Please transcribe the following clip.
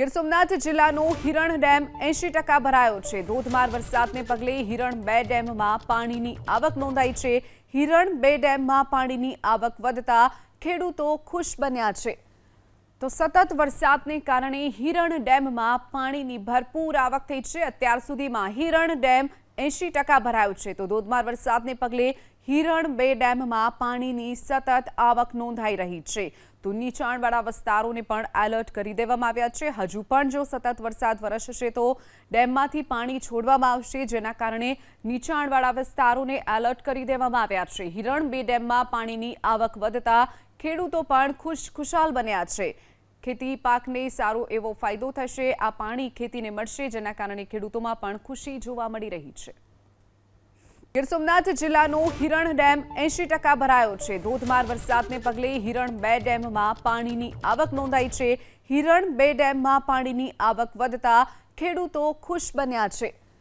ગીર સોમનાથ જિલ્લાનો હિરણ ડેમ એંશી ટકા ભરાયો છે. ધોધમાર વરસાદને પગલે હિરણ બે ડેમમાં પાણીની આવક નોંધાઈ છે. હિરણ બે ડેમમાં પાણીની આવક વધતા ખેડૂતો ખુશ બન્યા છે. તો સતત વરસાદને કારણે હિરણ ડેમમાં પાણીની ભરપૂર આવક થઈ છે. અત્યાર સુધીમાં હિરણ ડેમ એંશી ટકા ભરાયું છે. તો ધોધમાર વરસાદને પગલે હિરણ બે ડેમમાં પાણીની સતત આવક નોંધાઈ રહી છે. તો નીચાણવાળા વિસ્તારોને પણ એલર્ટ કરી દેવામાં આવ્યા છે. હજુ પણ જો સતત વરસાદ વરસશે તો ડેમમાંથી પાણી છોડવામાં આવશે, જેના કારણે નીચાણવાળા વિસ્તારોને એલર્ટ કરી દેવામાં આવ્યા છે. હિરણ બે ડેમમાં પાણીની આવક વધતા ખેડૂતો પણ ખુશ ખુશાલ બન્યા છે. ખેતી પાકને સારો એવો ફાયદો થશે, આ પાણી ખેતીને મળશે, જેના કારણે ખેડૂતોમાં પણ ખુશી જોવા મળી રહી છે. ગીર સોમનાથ જિલ્લાનો હિરણ ડેમ એંશી ટકા ભરાયો છે. ધોધમાર વરસાદને પગલે હિરણ બે ડેમમાં પાણીની આવક નોંધાઈ છે. હિરણ બે ડેમમાં પાણીની આવક વધતા ખેડૂતો ખુશ બન્યા છે.